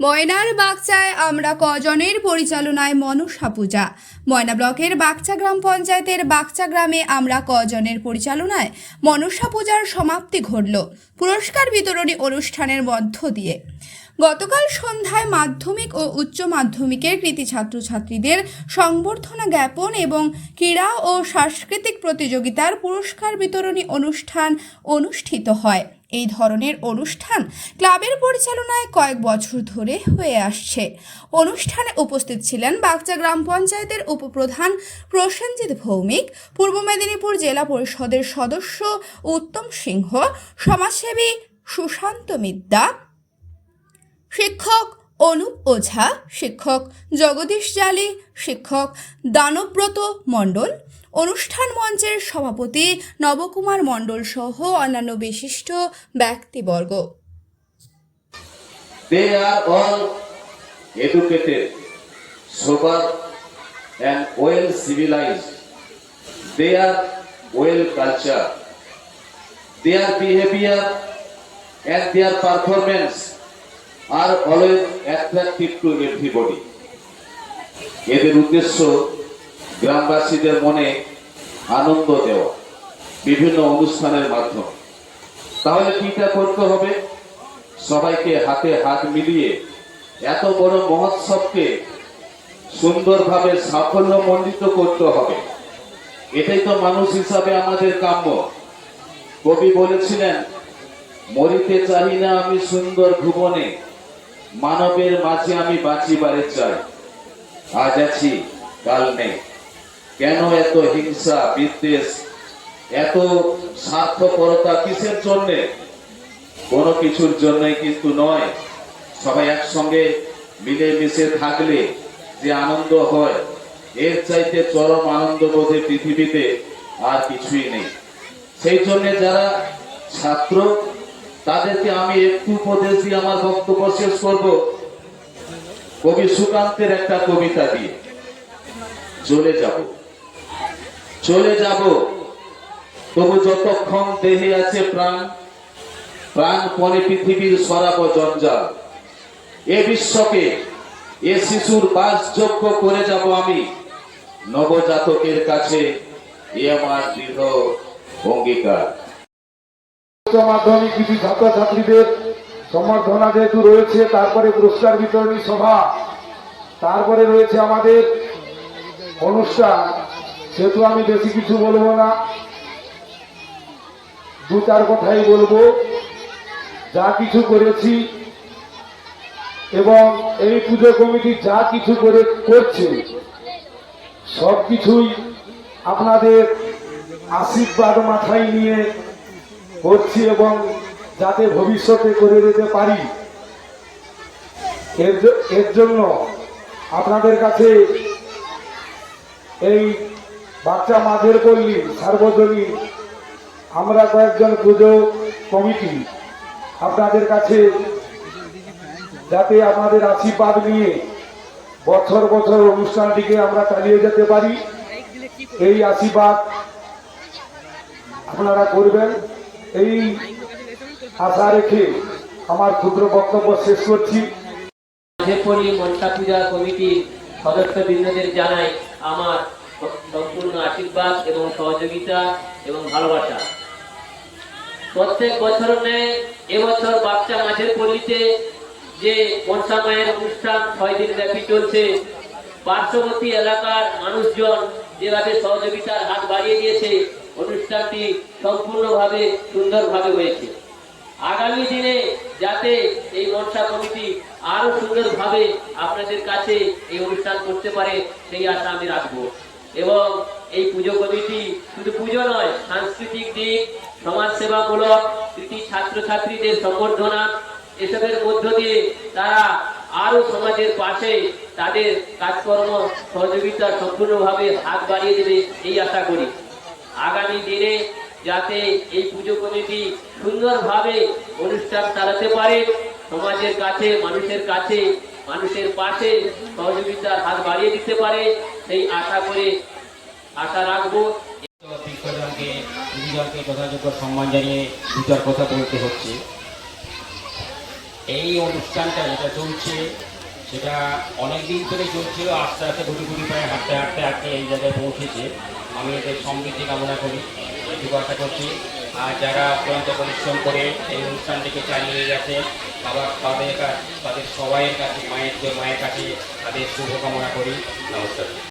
ময়নার বাগচায় আমরা কজনের পরিচালনায় মনসা পূজা। ময়না ব্লকের বাগচা গ্রাম পঞ্চায়েতের বাগচা গ্রামে আমরা কজনের পরিচালনায় মনসা পূজার সমাপ্তি ঘটল পুরস্কার বিতরণী অনুষ্ঠানের মধ্য দিয়ে। গতকাল সন্ধ্যায় মাধ্যমিক ও উচ্চ মাধ্যমিকের কৃতি ছাত্রছাত্রীদের সংবর্ধনা জ্ঞাপন এবং ক্রীড়া ও সাংস্কৃতিক প্রতিযোগিতার পুরস্কার বিতরণী অনুষ্ঠান অনুষ্ঠিত হয়। এই ধরনের অনুষ্ঠান ক্লাবের পরিচালনায় কয়েক বছর ধরে হয়ে আসছে। অনুষ্ঠানে উপস্থিত ছিলেন বাগচা গ্রাম পঞ্চায়েতের উপপ্রধান প্রসেনজিৎ ভৌমিক, পূর্ব মেদিনীপুর জেলা পরিষদের সদস্য উত্তম সিংহ, সমাজসেবী সুশান্ত মিদ্যা শিক্ষক অনুপ ওঝা, শিক্ষক। জগদীশ জালি, শিক্ষক। দানব্রত মণ্ডল। অনুষ্ঠান মঞ্চের সভাপতি নবকুমার মণ্ডল সহ অন্যান্য বিশিষ্ট ব্যক্তিবর্গ। They are and their performance are always attractive to everybody. এদের উদ্দেশ্য গ্রামবাসীদের মনে আনন্দ দেওয়া, বিভিন্ন অনুষ্ঠানের মাধ্যমে। তাহলে কিটা করতে হবে, সবাইকে হাতে হাত মিলিয়ে এত বড় মহোৎসবকে সুন্দরভাবে সাফল্য সাফল্যমণ্ডিত করতে হবে। এটাই তো মানুষ হিসাবে আমাদের কাম্য। কবি বলেছিলেন, মরিতে চাহি না আমি সুন্দর ভুবনে মানবের মাঝে আমি বাঁচিবারে চাই। আজ আছি, কাল নেই। কেন এত হিংসা, বিদ্বেষ? এত স্বার্থপরতা কিসের জন্যে? কোনো কিছুর জন্যই কিন্তু নয়। সবাই একসঙ্গে মিলেমিশে থাকলে যে আনন্দ হয়, এর চাইতে চরম আনন্দ বোধে পৃথিবীতে আর কিছুই নেই। সেই জন্য যারা ছাত্র তাদেরকে আমি একটু উপদেশ দিয়ে আমার বক্তব্য শেষ করব। কবি সুকান্তের একটা কবিতা দিয়ে। চলে যাব। চলে যাব। তবু যতক্ষণ দেহে আছে প্রাণ প্রাণপণে পৃথিবীর সরাব জঞ্জাল। এ বিশ্বকে, এ শিশুর বাসযোগ্য করে যাব আমি। নবজাতকের কাছে এ আমার দৃঢ় অঙ্গীকার। উচ্চ মাধ্যমিক কিছু ছাত্রছাত্রীদের সম্বর্ধনা যেহেতু রয়েছে, তারপরে পুরস্কার বিতরণী সভা, তারপরে রয়েছে আমাদের অনুষ্ঠান। সেহেতু আমি বেশি কিছু বলব না। দু চার কথাই বলব। যা কিছু করেছি এবং এই পুজো কমিটি যা কিছু করে করছে সব কিছুই আপনাদের আশীর্বাদ মাথায় নিয়ে করছি এবং যাতে ভবিষ্যতে করে যেতে পারি। এর এর জন্য আপনাদের কাছে এই বাচ্চা মাঝের পল্লী, সার্বজনীন আমরা কয়েকজন পুজো কমিটি আপনাদের কাছে যাতে আমাদের আশীর্বাদ নিয়ে বছর বছর অনুষ্ঠানটিকে আমরা চালিয়ে যেতে পারি। এই আশীর্বাদ আপনারা করবেন। এই আশা রেখে আমার ক্ষুদ্র বক্তব্য শেষ করছি। মনসা পূজা কমিটির সদস্যবৃন্দদের জানাই আমার সম্পূর্ণ আশীর্বাদ এবং সহযোগিতা এবং ভালোবাসা। প্রত্যেক বছর নেয় এবছর বাচ্চা মাঝের পল্লীতে যে মনসা মায়ের অনুষ্ঠান ছয় দিন ব্যাপী চলছে, পার্শ্ববর্তী এলাকার মানুষজন যেভাবে সহযোগিতার হাত বাড়িয়ে দিয়েছে অনুষ্ঠানটি সম্পূর্ণভাবে সুন্দরভাবে হয়েছে। আগামী দিনে যাতে এই মনসা কমিটি আরও সুন্দরভাবে আপনাদের কাছে এই অনুষ্ঠান করতে পারে, সেই আশা আমি রাখব। এবং এই পুজো কমিটি শুধু পুজো নয়, সাংস্কৃতিক দিক সমাজসেবামূলক কৃতি ছাত্রছাত্রীদের সম্বর্ধনা এসবের মধ্য দিয়ে তারা আরও সমাজের পাশে তাদের কাজকর্ম, সহযোগিতা সম্পূর্ণভাবে হাত বাড়িয়ে দেবে, এই আশা করি। আগামী দিনে যাতে এই পুজো কমিটি সুন্দরভাবে অনুষ্ঠান চালাতে পারে, সমাজের কাছে, মানুষের কাছে, মানুষের পাশে সহযোগিতার হাত বাড়িয়ে দিতে পারে, সেই আশা করে আশা রাখব। এই অনুষ্ঠানটা যেটা চলছে, সেটা অনেক দিন ধরে চলছিল আস্তে আস্তে গুটি গুটি পায়ে হাঁটতে হাঁটতে হাঁটতে এই জায়গায় পৌঁছেছে। আমি এদের সমৃদ্ধি কামনা করি। এটুকু আশা করছি আর যারা অত্যন্ত পরিশ্রম করে এই অনুষ্ঠানটিকে চালিয়ে গেছে আবার তাদের তাদের সবাইয়ের কাছে, মায়ের যে মায়ের কাছে তাদের শুভকামনা করি। নমস্কার।